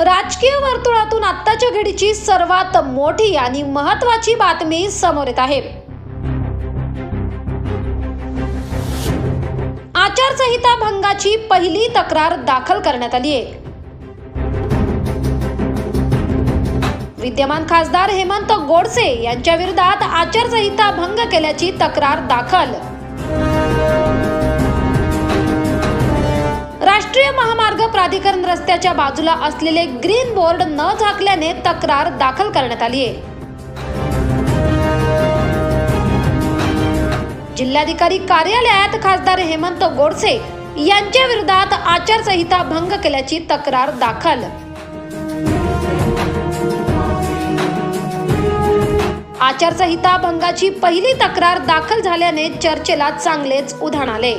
राजकीय वर्तुळातून आत्ताच्या घडीची सर्वात मोठी आणि महत्वाची बातमी समोर येत आहे. आचारसंहिता भंगाची पहिली तक्रार दाखल करण्यात आली आहे. विद्यमान खासदार हेमंत गोडसे यांच्या विरोधात आचारसंहिता भंग केल्याची तक्रार दाखल. राष्ट्रीय महामार्ग प्राधिकरण रस्त्याच्या बाजूला असलेले ग्रीन बोर्ड न झाकल्याने तक्रार दाखल करण्यात आली आहे. जिल्हाधिकारी कार्यालयात खासदार हेमंत गोडसे यांच्या विरोधात आचारसंहिता भंग केल्याची तक्रार दाखल. आचारसंहिता भंगाची पहिली तक्रार दाखल झाल्याने चर्चेला चांगलेच उधाण आले.